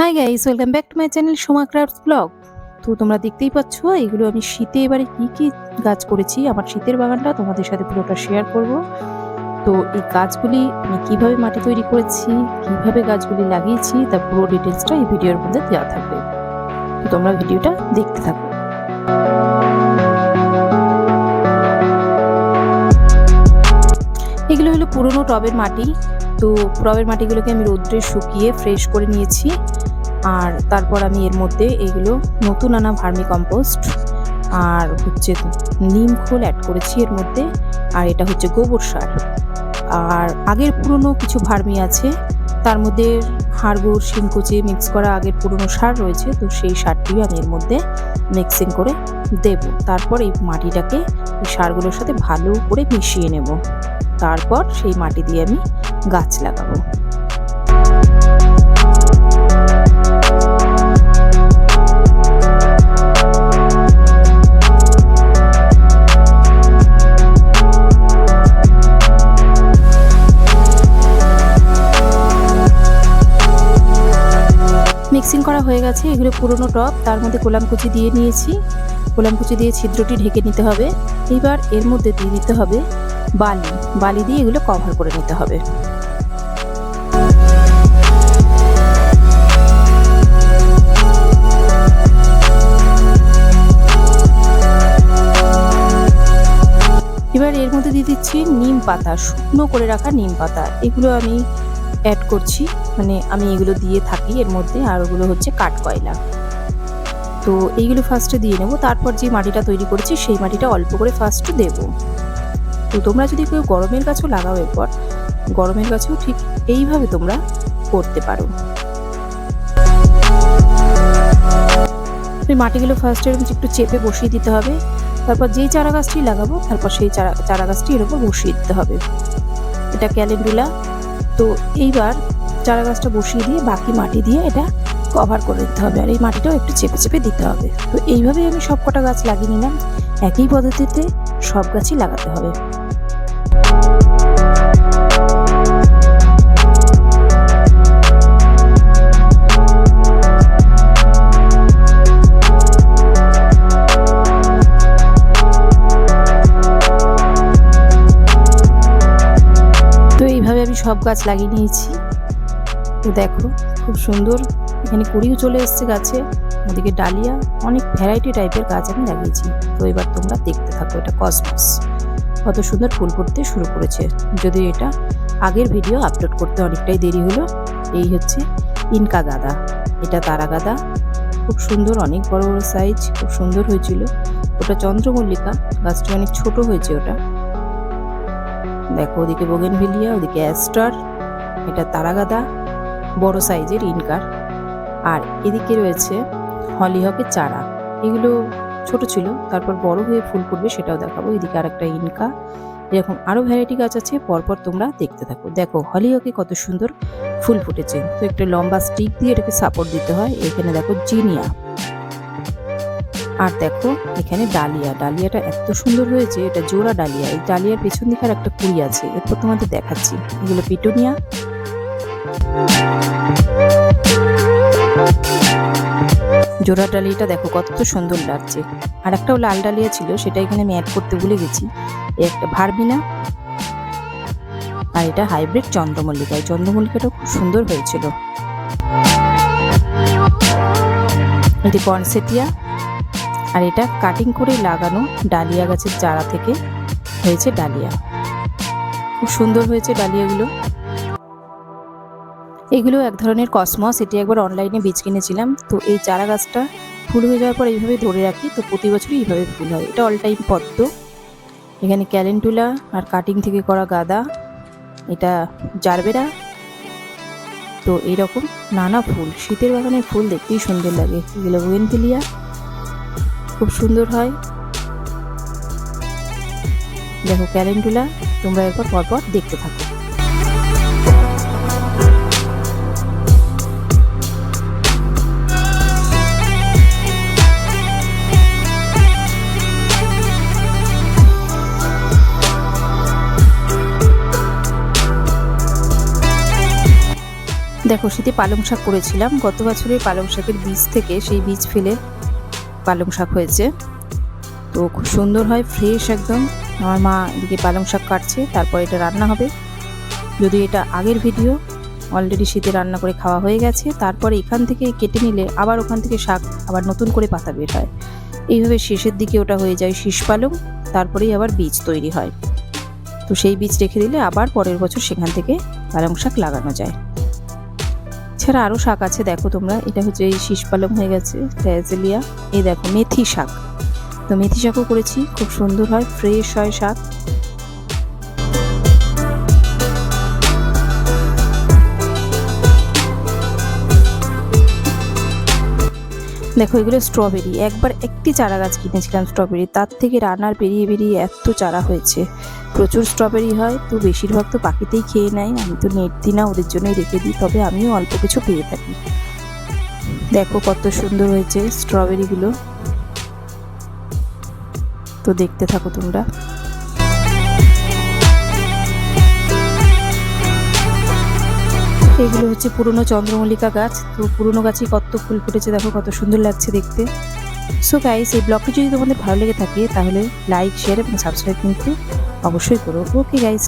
Hi guys welcome back to my channel Soma crafts vlog তো তোমরা দেখতেই পাচ্ছ, এগুলো আমি শীতে এবারে কি কি গাছ করেছি, আমার শীতের বাগানটা তোমাদের সাথে পুরোটা শেয়ার করব। তো এই গাছগুলি আমি কীভাবে মাটি তৈরি করেছি, কীভাবে গাছগুলি লাগিয়েছি, তার পুরো ডিটেলসটা এই ভিডিওর মধ্যে দেওয়া থাকবে। তো তোমরা ভিডিওটা দেখতে থাকো। এগুলো হলো পুরনো টবের মাটি। তো টবের মাটিগুলোকে আমি রোদ্রে শুকিয়ে ফ্রেশ করে নিয়েছি। আর তারপর আমি এর মধ্যে এগুলো নতুন আনা ভার্মি কম্পোস্ট আর হচ্ছে নিম খোল অ্যাড করেছি এর মধ্যে, আর এটা হচ্ছে গোবর সার। আর আগের পুরনো কিছু ভার্মি আছে, তার মধ্যে হাড়গুড়, শিংকুচি মিক্স করা আগের পুরনো সার রয়েছে, তো সেই সারটিও আমি এর মধ্যে মিক্সিং করে দেব। তারপর এই মাটিটাকে এই সারগুলোর সাথে ভালো করে মিশিয়ে নেব। তারপর সেই মাটি দিয়ে আমি গাছ লাগাবো। মিক্সিং করা হয়ে গেছে, এগুলো পুরনো টপ তার মধ্যে কোলামকুচি দিয়ে নিয়েছি। কোলামকুচি দিয়ে ছিদ্রটি ঢেকে নিতে হবে। এবার এর মধ্যে দিয়ে দিতে হবে বালি। বালি দিয়ে এগুলো কভার করে নিতে হবে। এবার এর মধ্যে দিয়ে দিচ্ছি নিম পাতা, শুকনো করে রাখা নিম পাতা। এগুলো আমি অ্যাড করছি। মানে আমি এগুলো দিয়ে থাকি, এর মধ্যে, আর ওগুলো হচ্ছে কাঠ কয়লা। তো এইগুলো ফার্স্টে দিয়ে নেব, তারপর যে মাটিটা তৈরি করেছি, সেই মাটিটা অল্প করে ফার্স্টে দেবো। তো তোমরা যদি কেউ গরমের গাছও লাগাও এরপর, গরমের গাছেও ঠিক এইভাবে তোমরা করতে পারো। মাটিগুলো ফার্স্ট এরকম একটু চেপে বসিয়ে দিতে হবে। তারপর যেই চারা গাছটি লাগাবো, তারপর সেই চারা চারা গাছটি এর বসিয়ে দিতে হবে। এটা ক্যালেন্ডুলা তো এইবার চারা গাছটা বসিয়ে দিয়ে বাকি মাটি দিয়ে এটা কভার করে দিতে হবে। আর এই মাটিটাও একটু চেপে চেপে দিতে হবে। তো এইভাবেই আমি সব কটা গাছ লাগিয়ে নিলাম। একই পদ্ধতিতে সব গাছই লাগাতে হবে। সব গাছ লাগিয়ে নিয়েছি। তো দেখো, খুব সুন্দর। এখানে কুড়িও চলে এসছে গাছে। ওদিকে ডালিয়া, অনেক ভ্যারাইটি টাইপের গাছ আমি লাগিয়েছি। তো এবার তোমরা দেখতে থাকো এটা কসমস কত সুন্দর ফুল ফুটতে শুরু করেছে। যদি এটা আগের ভিডিও আপলোড করতে অনেকটাই দেরি হলো। এই হচ্ছে ইনকা গাদা। এটা তারা গাদা। খুব সুন্দর, অনেক বড় বড় সাইজ খুব সুন্দর হয়েছিল। ওটা চন্দ্রমল্লিকা। গাছটা অনেক ছোট হয়েছে ওটা। দেখো, ওদিকে বোগেনভিলিয়া, ওদিকে অ্যাস্টার এটা তারাগাদা, বড় সাইজের ইনকার। আর এদিকে রয়েছে হলিহকের চারা। এগুলো ছোট ছিল, তারপর বড় হয়ে ফুল ফুটবে সেটাও দেখাবো। এদিকে আর একটা ইনকা। এরকম আরও ভ্যারাইটি গাছ আছে, পরপর তোমরা দেখতে থাকো। দেখো, হলিহকে কত সুন্দর ফুল ফুটেছে। তো একটা লম্বা স্টিক দিয়ে এটাকে সাপোর্ট দিতে হয়। এখানে দেখো জিনিয়া। আর দেখো, এখানে ডালিয়া। ডালিয়াটা এত সুন্দর হয়েছে, এটা জোড়া ডালিয়া। এই ডালিয়ার পেছন দিকে আর একটা কুড়ি আছে, এরপর তোমাদের দেখাচ্ছি। এগুলো পিটুনিয়া। জোড়া ডালিয়াটা দেখো, কত সুন্দর লাগছে। আর একটাও লাল ডালিয়া ছিল, সেটা এখানে আমি অ্যাড করতে ভুলে গেছি। এ একটা ভারবিনা, আর এটা হাইব্রিড চন্দ্রমল্লিকা। এই চন্দ্রমল্লিকাটা খুব সুন্দর হয়েছিল। এটি পনসেটিয়া আর এটা কাটিং করে লাগানো ডালিয়া গাছের চারা থেকে হয়েছে ডালিয়া। খুব সুন্দর হয়েছে ডালিয়াগুলো। এগুলো এক ধরনের কসমস এটি একবার অনলাইনে বীজ কিনেছিলাম। তো এই চারা গাছটা ফুল হয়ে যাওয়ার পর এইভাবে ধরে রাখি, তো প্রতি বছরই এইভাবে ফুল হয়। এটা অল টাইম পদ্ম। এখানে ক্যালেন্টুলা আর কাটিং থেকে করা গাদা। এটা জারবেরা। তো এইরকম নানা ফুল, শীতের বাগানের ফুল দেখতেই সুন্দর লাগে। এগুলো বুয়েনপিলিয়া খুব সুন্দর হয়। দেখো ক্যালেন্ডুলা, তোমরা এরপর পরপর দেখতে থাকো। দেখো শীতে পালং শাক করেছিলাম। গত বছরের পালং শাকের বীজ থেকে সেই বীজ ফেলে পালং শাক হয়েছে। তো খুব সুন্দর হয় ফ্রেশ একদম। আমার মা এদিকে পালং শাক কাটছে, তারপর এটা রান্না হবে। যদি এটা আগের ভিডিও অলরেডি শীতে রান্না করে খাওয়া হয়ে গেছে। তারপরে এখান থেকে কেটে নিলে আবার ওখান থেকে শাক আবার নতুন করে পাতা বের হয়। এইভাবে শেষের দিকে ওটা হয়ে যায় শীষ পালং, তারপরেই আবার বীজ তৈরি হয়। তো সেই বীজ রেখে দিলে আবার পরের বছর সেখান থেকে পালং শাক লাগানো যায়। এছাড়া আরও শাক আছে, দেখো তোমরা। এটা হচ্ছে এই শীষ পালং হয়ে গেছে ফ্যাজেলিয়া এই দেখো, মেথি শাক। তো মেথি শাকও করেছি, খুব সুন্দর হয়, ফ্রেশ হয় শাক। দেখো, এগুলো স্ট্রবেরি একবার একটি চারা গাছ কিনেছিলাম স্ট্রবেরি তার থেকে রান্নার বেরিয়ে বেরিয়ে এত চারা হয়েছে। প্রচুর স্ট্রবেরি হয়, তো বেশিরভাগ তো পাখিতেই খেয়ে নেয়। আমি তো নেট দিই না ওদের জন্যই রেখে দিই, তবে আমিও অল্প কিছু পেয়ে থাকি। দেখো কত সুন্দর হয়েছে স্ট্রবেরিগুলো তো দেখতে থাকো তোমরা। এগুলো হচ্ছে পুরনো চন্দ্রমল্লিকা গাছ। তো পুরনো গাছে কত ফুল ফুটেছে দেখো, কত সুন্দর লাগছে দেখতে। সো গাইস এই ব্লগটি যদি তোমাদের ভালো লেগে থাকে, তাহলে লাইক শেয়ার এবং সাবস্ক্রাইব কিন্তু অবশ্যই করো। Okay guys